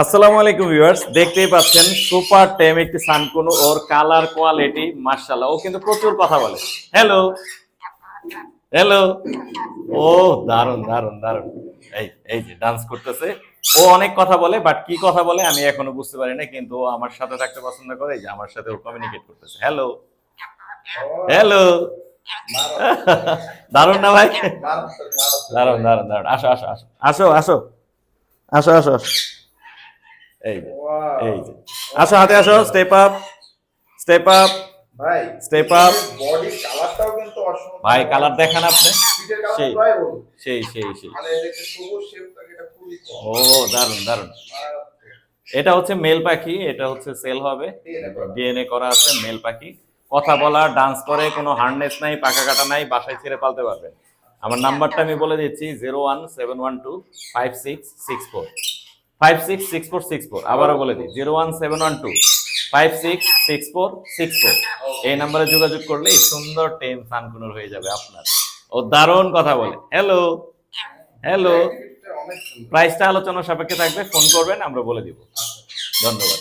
আসসালামু আলাইকুম ভিউয়ার্স, দেখতেই পাচ্ছেন সুপার টেম একটি সানকুনু, ওর কালার কোয়ালিটি মার্শাল্লাহ ও কিন্তু প্রচুর কথা বলে। হ্যালো হ্যালো ও দারুণ দারুণ দারুণ এই এই যে ডান্স করতেছে। ও অনেক কথা বলে বাট কি কথা বলে আমি এখনও বুঝতে পারি না, কিন্তু ও আমার সাথে থাকতে পছন্দ করে যে আমার সাথে ও কমিউনিকেট করতেছে। হ্যালো হ্যালো দারুণ না ভাই? দারুণ দারুণ দারুণ আসো আসো আসো। আসো আসো। আসো আসো আসো। এই যে এই যে। আসো হাতে আসো স্টেপ আপ স্টেপ আপ ভাই. বডি কালারটাও কিন্তু অসম্ভব। ভাই কালার দেখান আপনি। সেই। সেই সেই সেই। মানে কম। ও দারুণ দারুণ এটা হচ্ছে মেল পাখি এটা হচ্ছে সেল হবে। ডিএনএ করা আছে। মেল পাখি। কথা বলা ডান্স করে কোনো হার্ডনেস নাই পাকা কাটা নাই বাসায় ছেড়ে পালতে পারবে আমার নাম্বারটা আমি বলে দিচ্ছি zero one seven one two five six six four five six six four six four আবারও বলে দিই zero one seven one two five six six four six four এই নাম্বারে যোগাযোগ করলে সুন্দর টেন সানকুনুর হয়ে যাবে আপনার। ও দারুণ কথা বলে। হ্যালো হ্যালো প্রাইসটা আলোচনা সাপেক্ষে থাকবে ফোন করবেন আমরা বলে দিব। ধন্যবাদ।